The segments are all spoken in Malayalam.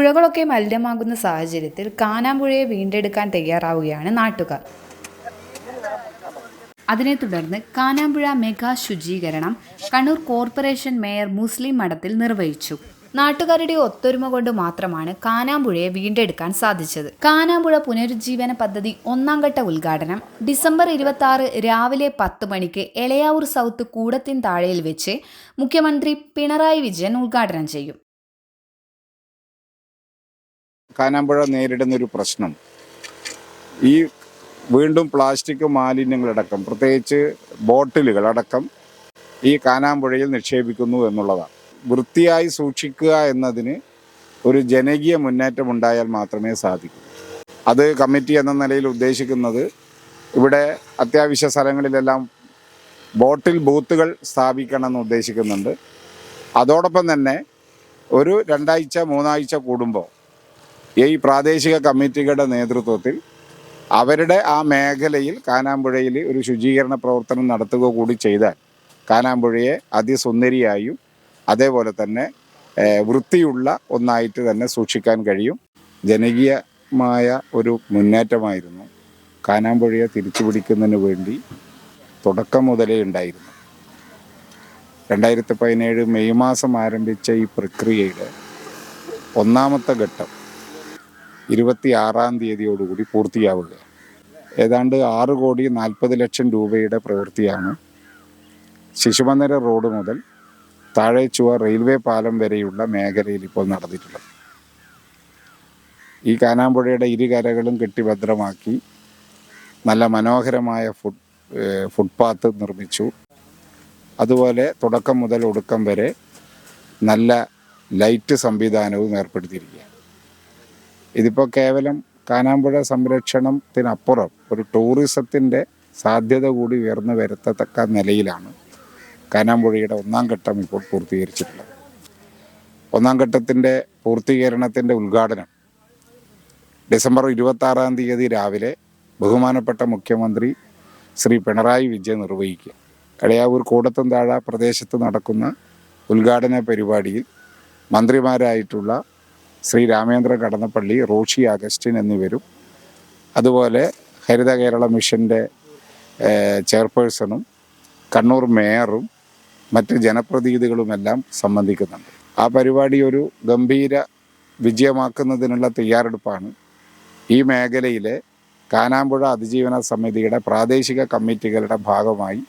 പുഴകളൊക്കെ മലിനമാകുന്ന സാഹചര്യത്തിൽ കാനാമ്പുഴയെ വീണ്ടെടുക്കാൻ തയ്യാറാവുകയാണ് നാട്ടുകാർ. അതിനെ തുടർന്ന് കാനാമ്പുഴ മെഗാ ശുചീകരണം കണ്ണൂർ കോർപ്പറേഷൻ മേയർ മുസ്ലിം മഠത്തിൽ നിർവഹിച്ചു. നാട്ടുകാരുടെ ഒത്തൊരുമ കൊണ്ട് മാത്രമാണ് കാനാമ്പുഴയെ വീണ്ടെടുക്കാൻ സാധിച്ചത്. കാനാമ്പുഴ പുനരുജ്ജീവന പദ്ധതി ഒന്നാം ഘട്ട ഉദ്ഘാടനം ഡിസംബർ ഇരുപത്തി ആറ് രാവിലെ പത്ത് മണിക്ക് എളയാവൂർ സൗത്ത് കൂടത്തിൻ താഴെയിൽ വെച്ച് മുഖ്യമന്ത്രി പിണറായി വിജയൻ ഉദ്ഘാടനം ചെയ്യും. കാനാമ്പുഴ നേരിടുന്ന ഒരു പ്രശ്നം. ഈ വീണ്ടും പ്ലാസ്റ്റിക് മാലിന്യങ്ങളടക്കം പ്രത്യേകിച്ച് ബോട്ടിലുകളടക്കം ഈ കാനാമ്പുഴയിൽ നിക്ഷേപിക്കുന്നു എന്നുള്ളതാണ്. വൃത്തിയായി സൂക്ഷിക്കുക എന്നതിന് ഒരു ജനകീയ മുന്നേറ്റം ഉണ്ടായാൽ മാത്രമേ സാധിക്കൂ. അത് കമ്മിറ്റി എന്ന നിലയിൽ ഉദ്ദേശിക്കുന്നത് ഇവിടെ അത്യാവശ്യ സ്ഥലങ്ങളിലെല്ലാം ബോട്ടിൽ ബൂത്തുകൾ സ്ഥാപിക്കണമെന്ന് ഉദ്ദേശിക്കുന്നുണ്ട്. അതോടൊപ്പം തന്നെ ഒരു രണ്ടാഴ്ച മൂന്നാഴ്ച കൂടുമ്പോൾ ഈ പ്രാദേശിക കമ്മിറ്റികളുടെ നേതൃത്വത്തിൽ അവരുടെ ആ മേഖലയിൽ കാനാമ്പുഴയിൽ ഒരു ശുചീകരണ പ്രവർത്തനം നടത്തുക കൂടി ചെയ്താൽ കാനാമ്പുഴയെ അതിസുന്ദരിയായും അതേപോലെ തന്നെ വൃത്തിയുള്ള ഒന്നായിട്ട് തന്നെ സൂക്ഷിക്കാൻ കഴിയും. ജനകീയമായ ഒരു മുന്നേറ്റമായിരുന്നു. കാനാമ്പുഴയെ തിരിച്ചു പിടിക്കുന്നതിന് വേണ്ടി തുടക്കം മുതലേ ഉണ്ടായിരുന്നു. രണ്ടായിരത്തി പതിനേഴ് മെയ് മാസം ആരംഭിച്ച ഈ പ്രക്രിയയുടെ ഒന്നാമത്തെ ഘട്ടം ഇരുപത്തി ആറാം തീയതിയോടുകൂടി പൂർത്തിയാവുക. ഏതാണ്ട് ആറ് കോടി നാൽപ്പത് ലക്ഷം രൂപയുടെ പ്രവൃത്തിയാണ് ശിശുമന്ദിര റോഡ് മുതൽ താഴേച്ചുവ റെയിൽവേ പാലം വരെയുള്ള മേഖലയിൽ ഇപ്പോൾ നടന്നിട്ടുള്ളത്. ഈ കാനാമ്പുഴയുടെ ഇരുകരകളും കെട്ടിഭദ്രമാക്കി നല്ല മനോഹരമായ ഫുട് ഫുട്പാത്ത് നിർമ്മിച്ചു. അതുപോലെ തുടക്കം മുതൽ ഒടുക്കം വരെ നല്ല ലൈറ്റ് സംവിധാനവും ഏർപ്പെടുത്തിയിരിക്കുക ഇതിപ്പോൾ കേവലം കാനാമ്പുഴ സംരക്ഷണത്തിനപ്പുറം ഒരു ടൂറിസത്തിന്റെ സാധ്യത കൂടി ഉയർന്നു വരുത്തത്തക്ക നിലയിലാണ് കാനാമ്പുഴയുടെ ഒന്നാം ഘട്ടം ഇപ്പോൾ പൂർത്തീകരിച്ചിട്ടുള്ളത്. ഒന്നാം ഘട്ടത്തിന്റെ പൂർത്തീകരണത്തിന്റെ ഉദ്ഘാടനം ഡിസംബർ ഇരുപത്തി ആറാം തീയതി രാവിലെ ബഹുമാനപ്പെട്ട മുഖ്യമന്ത്രി ശ്രീ പിണറായി വിജയൻ നിർവഹിക്കുക. എളയാവൂർ കൂടത്തുംതാഴ പ്രദേശത്ത് നടക്കുന്ന ഉദ്ഘാടന പരിപാടിയിൽ മന്ത്രിമാരായിട്ടുള്ള ശ്രീ രാമേന്ദ്ര കടന്നപ്പള്ളി റോഷി അഗസ്റ്റിൻ എന്നിവരും അതുപോലെ ഹരിത കേരള മിഷന്റെ ചെയർപേഴ്സണും കണ്ണൂർ മേയറും മറ്റ് ജനപ്രതിനിധികളുമെല്ലാം സംബന്ധിക്കുന്നുണ്ട്. ആ പരിപാടി ഒരു ഗംഭീര വിജയമാക്കുന്നതിനുള്ള തയ്യാറെടുപ്പാണ്. ഈ മേഖലയിലെ കാനാമ്പുഴ അതിജീവന സമിതിയുടെ പ്രാദേശിക കമ്മിറ്റികളുടെ ഭാഗമായി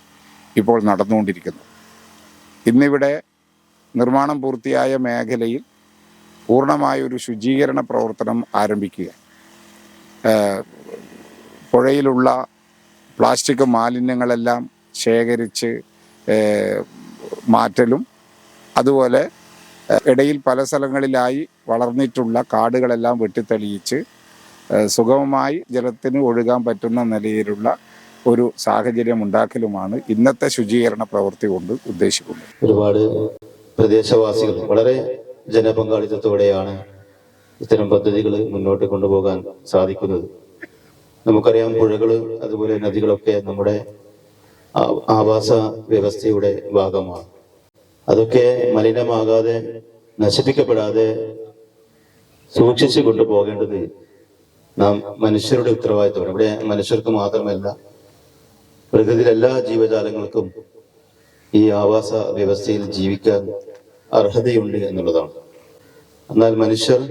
ഇപ്പോൾ നടന്നുകൊണ്ടിരിക്കുന്നത് ഇന്നിവിടെ നിർമ്മാണം പൂർത്തിയായ മേഖലയിൽ പൂർണമായ ഒരു ശുചീകരണ പ്രവർത്തനം ആരംഭിക്കുക. പുഴയിലുള്ള പ്ലാസ്റ്റിക് മാലിന്യങ്ങളെല്ലാം ശേഖരിച്ച് മാറ്റലും അതുപോലെ ഇടയിൽ പല സ്ഥലങ്ങളിലായി വളർന്നിട്ടുള്ള കാടുകളെല്ലാം വെട്ടിത്തെളിയിച്ച് സുഗമമായി ജലത്തിന് ഒഴുകാൻ പറ്റുന്ന നിലയിലുള്ള ഒരു സാഹചര്യം ഉണ്ടാക്കലുമാണ് ഇന്നത്തെ ശുചീകരണ പ്രവൃത്തി കൊണ്ട് ഉദ്ദേശിക്കുന്നത്. ഒരുപാട് പ്രദേശവാസികൾ വളരെ ജനപങ്കാളിത്തത്തോടെയാണ് ഇത്തരം പദ്ധതികൾ മുന്നോട്ട് കൊണ്ടുപോകാൻ സാധിക്കുന്നത്. നമുക്കറിയാം പുഴകൾ അതുപോലെ നദികളൊക്കെ നമ്മുടെ ആവാസ വ്യവസ്ഥയുടെ ഭാഗമാണ്. അതൊക്കെ മലിനമാകാതെ നശിപ്പിക്കപ്പെടാതെ സൂക്ഷിച്ചു കൊണ്ടുപോകേണ്ടത് നാം മനുഷ്യരുടെ ഉത്തരവാദിത്തമാണ്. ഇവിടെ മനുഷ്യർക്ക് മാത്രമല്ല പ്രകൃതിയിലെല്ലാ ജീവജാലങ്ങൾക്കും ഈ ആവാസ വ്യവസ്ഥയിൽ ജീവിക്കാൻ അർഹതയുണ്ട് എന്നുള്ളതാണ്. എന്നാൽ മനുഷ്യർ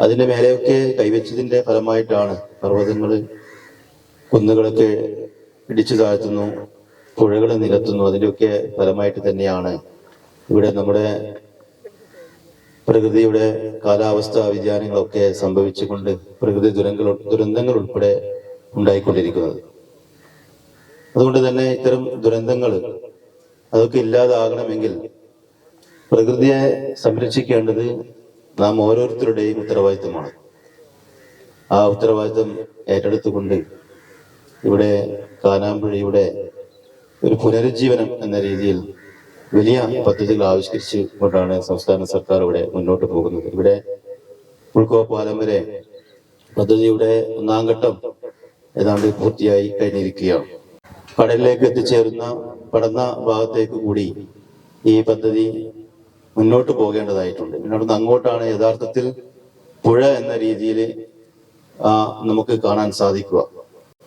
അതിന്റെ മേലെയൊക്കെ കൈവച്ചതിന്റെ ഫലമായിട്ടാണ് പർവതങ്ങൾ കുന്നുകളൊക്കെ ഇടിച്ചു താഴ്ത്തുന്നു പുഴകൾ നികത്തുന്നു. അതിന്റെയൊക്കെ ഫലമായിട്ട് തന്നെയാണ് ഇവിടെ നമ്മുടെ പ്രകൃതിയുടെ കാലാവസ്ഥാ വ്യതിയാനങ്ങളൊക്കെ സംഭവിച്ചുകൊണ്ട് പ്രകൃതി ദുരന്തങ്ങൾ ദുരന്തങ്ങൾ ഉൾപ്പെടെ ഉണ്ടായിക്കൊണ്ടിരിക്കുന്നത്. അതുകൊണ്ട് തന്നെ ഇത്തരം ദുരന്തങ്ങൾ അതൊക്കെ ഇല്ലാതാകണമെങ്കിൽ പ്രകൃതിയെ സംരക്ഷിക്കേണ്ടത് നാം ഓരോരുത്തരുടെയും ഉത്തരവാദിത്തമാണ് ആ ഉത്തരവാദിത്തം ഏറ്റെടുത്തുകൊണ്ട് ഇവിടെ കാനാമ്പുഴയുടെ ഒരു പുനരുജ്ജീവനം എന്ന രീതിയിൽ വലിയ പദ്ധതികൾ ആവിഷ്കരിച്ചു കൊണ്ടാണ് സംസ്ഥാന സർക്കാർ ഇവിടെ മുന്നോട്ട് പോകുന്നത്. ഇവിടെ ഉൾക്കോ പാലം വരെ പദ്ധതിയുടെ ഒന്നാം ഘട്ടം ഏതാണ്ട് പൂർത്തിയായി കഴിഞ്ഞിരിക്കുകയാണ്. കടലിലേക്ക് എത്തിച്ചേരുന്ന പടന്ന ഭാഗത്തേക്ക് കൂടി ഈ പദ്ധതി മുന്നോട്ട് പോകേണ്ടതായിട്ടുണ്ട്. പിന്നെ അങ്ങോട്ടാണ് യഥാർത്ഥത്തിൽ പുഴ എന്ന രീതിയിൽ നമുക്ക് കാണാൻ സാധിക്കുക.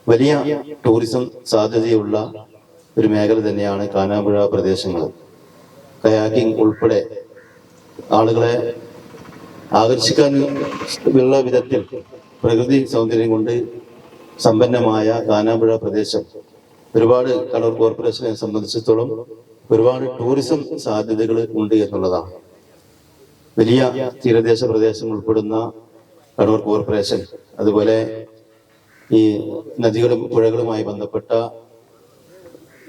വലിയ ടൂറിസം സാധ്യതയുള്ള ഒരു മേഖല തന്നെയാണ് കാനാമ്പുഴ പ്രദേശങ്ങൾ കയാക്കിംഗ് ഉൾപ്പെടെ ആളുകളെ ആകർഷിക്കാൻ ഉള്ള വിധത്തിൽ പ്രകൃതി സൗന്ദര്യം കൊണ്ട് സമ്പന്നമായ കാനാമ്പുഴ പ്രദേശം ഒരുപാട് കണ്ണൂർ കോർപ്പറേഷനെ സംബന്ധിച്ചിടത്തോളം ഒരുപാട് ടൂറിസം സാധ്യതകൾ ഉണ്ട് എന്നുള്ളതാണ്. വലിയ തീരദേശ പ്രദേശം ഉൾപ്പെടുന്ന കണ്ണൂർ കോർപ്പറേഷൻ അതുപോലെ ഈ നദികളും പുഴകളുമായി ബന്ധപ്പെട്ട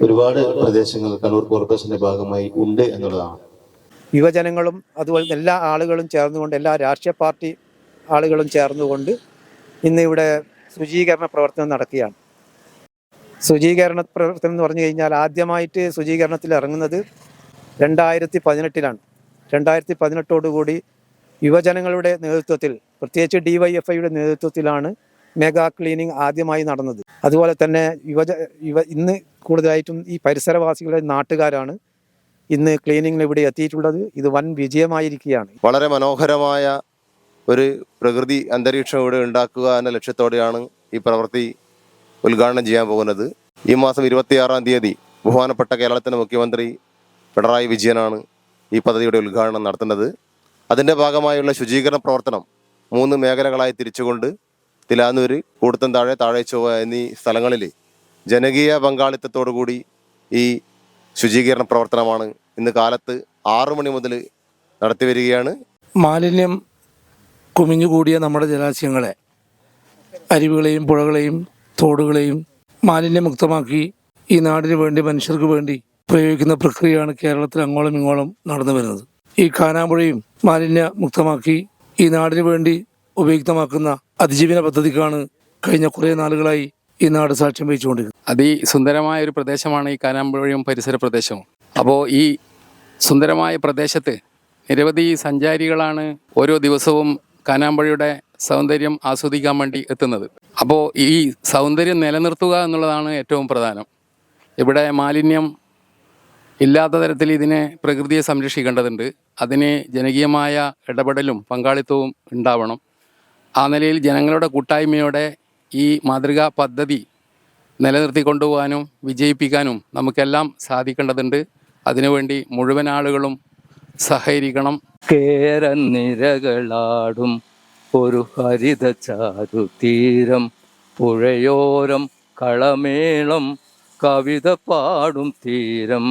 ഒരുപാട് പ്രദേശങ്ങൾ കണ്ണൂർ കോർപ്പറേഷന്റെ ഭാഗമായി ഉണ്ട് എന്നുള്ളതാണ്. യുവജനങ്ങളും അതുപോലെ എല്ലാ ആളുകളും ചേർന്നുകൊണ്ട് എല്ലാ രാഷ്ട്രീയ പാർട്ടി ആളുകളും ചേർന്നുകൊണ്ട് ഇന്ന് ഇവിടെ ശുചീകരണ പ്രവർത്തനം നടക്കുകയാണ്. ശുചീകരണ പ്രവർത്തനം എന്ന് പറഞ്ഞു കഴിഞ്ഞാൽ ആദ്യമായിട്ട് ശുചീകരണത്തിൽ ഇറങ്ങുന്നത് രണ്ടായിരത്തി പതിനെട്ടിലാണ് രണ്ടായിരത്തി പതിനെട്ടോടുകൂടി യുവജനങ്ങളുടെ നേതൃത്വത്തിൽ പ്രത്യേകിച്ച് ഡി വൈ എഫ് ഐയുടെ നേതൃത്വത്തിലാണ് മെഗാ ക്ലീനിങ് ആദ്യമായി നടന്നത്. അതുപോലെ തന്നെ യുവജ യുവ ഇന്ന് കൂടുതലായിട്ടും ഈ പരിസരവാസികളുടെ നാട്ടുകാരാണ് ഇന്ന് ക്ലീനിങ്ങിന് ഇവിടെ എത്തിയിട്ടുള്ളത്. ഇത് വൻ വിജയമായിരിക്കുകയാണ്. വളരെ മനോഹരമായ ഒരു പ്രകൃതി അന്തരീക്ഷം ഇവിടെ ഉണ്ടാക്കുക എന്ന ലക്ഷ്യത്തോടെയാണ് ഈ പ്രവൃത്തി ഉദ്ഘാടനം ചെയ്യാൻ പോകുന്നത് ഈ മാസം ഇരുപത്തിയാറാം തീയതി ബഹുമാനപ്പെട്ട കേരളത്തിന്റെ മുഖ്യമന്ത്രി പിണറായി വിജയനാണ് ഈ പദ്ധതിയുടെ ഉദ്ഘാടനം നടത്തുന്നത്. അതിന്റെ ഭാഗമായുള്ള ശുചീകരണ പ്രവർത്തനം മൂന്ന് മേഖലകളായി തിരിച്ചുകൊണ്ട് തിലാനൂര് കൂടത്തൻ താഴെ താഴെ ചൊവ്വ എന്നീ സ്ഥലങ്ങളിൽ ജനകീയ പങ്കാളിത്തത്തോടു കൂടി ഈ ശുചീകരണ പ്രവർത്തനമാണ് ഇന്ന് കാലത്ത് ആറു മണി മുതൽ നടത്തി വരികയാണ്. മാലിന്യം കുമിഞ്ഞുകൂടിയ നമ്മുടെ ജലാശയങ്ങളെ അരുവികളെയും പുഴകളെയും തോടുകളെയും മാലിന്യമുക്തമാക്കി ഈ നാടിന് വേണ്ടി മനുഷ്യർക്ക് വേണ്ടി പ്രയോഗിക്കുന്ന പ്രക്രിയയാണ് കേരളത്തിൽ അങ്ങോളം ഇങ്ങോളം നടന്നു വരുന്നത്. ഈ കാനാമ്പുഴയും മാലിന്യ മുക്തമാക്കി ഈ നാടിന് വേണ്ടി ഉപയുക്തമാക്കുന്ന അതിജീവന പദ്ധതിക്കാണ് കഴിഞ്ഞ കുറേ നാളുകളായി ഈ നാട് സാക്ഷ്യം വഹിച്ചുകൊണ്ടിരിക്കുന്നത്. അതിസുന്ദരമായ ഒരു പ്രദേശമാണ് ഈ കാനാമ്പുഴയും പരിസര പ്രദേശവും. അപ്പോൾ ഈ സുന്ദരമായ പ്രദേശത്ത് നിരവധി സഞ്ചാരികളാണ് ഓരോ ദിവസവും കാനാമ്പുഴയുടെ സൗന്ദര്യം ആസ്വദിക്കാൻ വേണ്ടി എത്തുന്നത്. അപ്പോൾ ഈ സൗന്ദര്യം നിലനിർത്തുക എന്നുള്ളതാണ് ഏറ്റവും പ്രധാനം. ഇവിടെ മാലിന്യം ഇല്ലാത്ത തരത്തിൽ ഇതിനെ പ്രകൃതിയെ സംരക്ഷിക്കേണ്ടതുണ്ട്. അതിന് ജനകീയമായ ഇടപെടലും പങ്കാളിത്തവും ഉണ്ടാവണം. ആ നിലയിൽ ജനങ്ങളുടെ കൂട്ടായ്മയോടെ ഈ മാതൃകാ പദ്ധതി നിലനിർത്തി കൊണ്ടുപോകാനും വിജയിപ്പിക്കാനും നമുക്കെല്ലാം സാധിക്കേണ്ടതുണ്ട്. അതിനുവേണ്ടി മുഴുവൻ ആളുകളും സഹകരിക്കണം. കേരനിരകളാടും ഒരു ഹരിത ചാരുതീരം പുഴയോരം കളമേളം കവിത പാടും തീരം.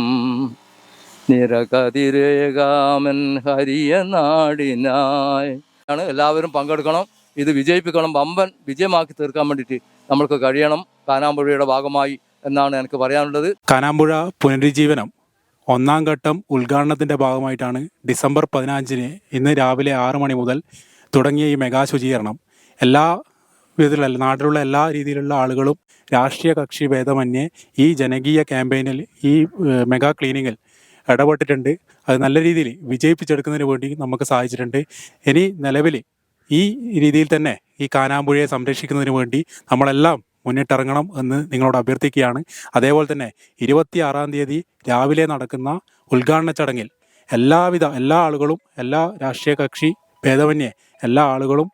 നിറകതിരേകാമൻ ഹരിയ നാടിനായി. ആണ് എല്ലാവരും പങ്കെടുക്കണം ഇത് വിജയിപ്പിക്കണം വമ്പൻ വിജയമാക്കി തീർക്കാൻ വേണ്ടിയിട്ട് നമ്മൾക്ക് കഴിയണം. കാനാമ്പുഴയുടെ ഭാഗമായി എന്നാണ് എനിക്ക് പറയാനുള്ളത്. കാനാമ്പുഴ പുനരുജ്ജീവനം ഒന്നാം ഘട്ടം ഉദ്ഘാടനത്തിന്റെ ഭാഗമായിട്ടാണ് ഡിസംബർ പതിനഞ്ചിന് ഇന്ന് രാവിലെ ആറ് മണി മുതൽ തുടങ്ങിയ ഈ മെഗാ ശുചീകരണം എല്ലാ വിധത്തിലുള്ള നാട്ടിലുള്ള എല്ലാ രീതിയിലുള്ള ആളുകളും രാഷ്ട്രീയ കക്ഷി ഭേദമന്യേ ഈ ജനകീയ ക്യാമ്പയിനിൽ ഈ മെഗാ ക്ലീനിങ്ങിൽ ഇടപെട്ടിട്ടുണ്ട്. അത് നല്ല രീതിയിൽ വിജയിപ്പിച്ചെടുക്കുന്നതിന് വേണ്ടി നമുക്ക് സാധിച്ചിട്ടുണ്ട് ഇനി നിലവിൽ ഈ രീതിയിൽ തന്നെ ഈ കാനാമ്പുഴയെ സംരക്ഷിക്കുന്നതിന് വേണ്ടി നമ്മളെല്ലാം മുന്നിട്ടിറങ്ങണം എന്ന് നിങ്ങളോട് അഭ്യർത്ഥിക്കുകയാണ്. അതേപോലെ തന്നെ ഇരുപത്തിയാറാം തീയതി രാവിലെ നടക്കുന്ന ഉദ്ഘാടന ചടങ്ങിൽ എല്ലാവിധ എല്ലാ ആളുകളും എല്ലാ രാഷ്ട്രീയ കക്ഷി ഭേദമന്യേ എല്ലാ ആളുകളും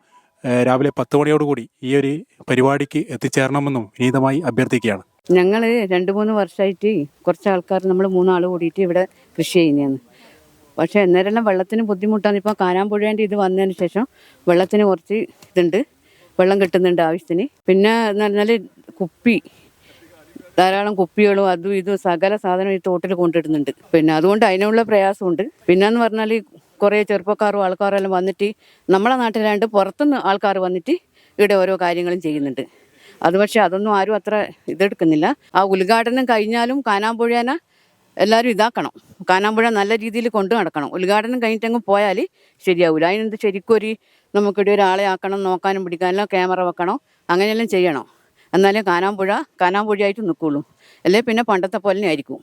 രാവിലെ പത്ത് മണിയോടുകൂടി ഈ ഒരു പരിപാടിക്ക് എത്തിച്ചേരണമെന്നും വിനീതമായി അഭ്യർത്ഥിക്കുകയാണ്. ഞങ്ങൾ രണ്ട് മൂന്ന് വർഷമായിട്ട് കുറച്ച് ആൾക്കാർ നമ്മൾ മൂന്നാൾ കൂടിയിട്ട് ഇവിടെ കൃഷി ചെയ്യുന്നതാണ്. പക്ഷേ അന്നേരം വെള്ളത്തിന് ബുദ്ധിമുട്ടാണ്. ഇപ്പോൾ കാനാമ്പുഴേന്റെ ഇത് വന്നതിന് ശേഷം വെള്ളത്തിന് കുറച്ച് ഇതുണ്ട്. വെള്ളം കിട്ടുന്നുണ്ട് ആവശ്യത്തിന്. പിന്നെ എന്ന് പറഞ്ഞാൽ കുപ്പി ധാരാളം കുപ്പികളും അതും ഇതും സകല സാധനവും ഈ തോട്ടിൽ കൊണ്ടിടുന്നുണ്ട്. പിന്നെ അതുകൊണ്ട് അതിനുള്ള പ്രയാസമുണ്ട്. പിന്നെ എന്ന് പറഞ്ഞാൽ കുറേ ചെറുപ്പക്കാരും ആൾക്കാരും എല്ലാം വന്നിട്ട് നമ്മളെ നാട്ടിലായിട്ട് പുറത്തുനിന്ന് ആൾക്കാർ വന്നിട്ട് ഇവിടെ ഓരോ കാര്യങ്ങളും ചെയ്യുന്നുണ്ട്. അത് പക്ഷേ അതൊന്നും ആരും അത്ര ഇതെടുക്കുന്നില്ല. ആ ഉദ്ഘാടനം കഴിഞ്ഞാലും കാനാമ്പുഴേനെ എല്ലാവരും ഇതാക്കണം. കാനാമ്പുഴ നല്ല രീതിയിൽ കൊണ്ടു നടക്കണം. ഉദ്ഘാടനം കഴിഞ്ഞിട്ടങ്ങ് പോയാൽ ശരിയാവില്ല അതിനെന്ത് ശരിക്കും ഒരു നമുക്കിടെ ഒരാളെ ആക്കണം നോക്കാനും പിടിക്കാനും ക്യാമറ വെക്കണം? അങ്ങനെയെല്ലാം ചെയ്യണം. എന്നാലേ കാനാമ്പുഴ കാനാമ്പുഴയായിട്ട് നിൽക്കുള്ളൂ അല്ലേ? പിന്നെ പണ്ടത്തെ പോലെ ആയിരിക്കും.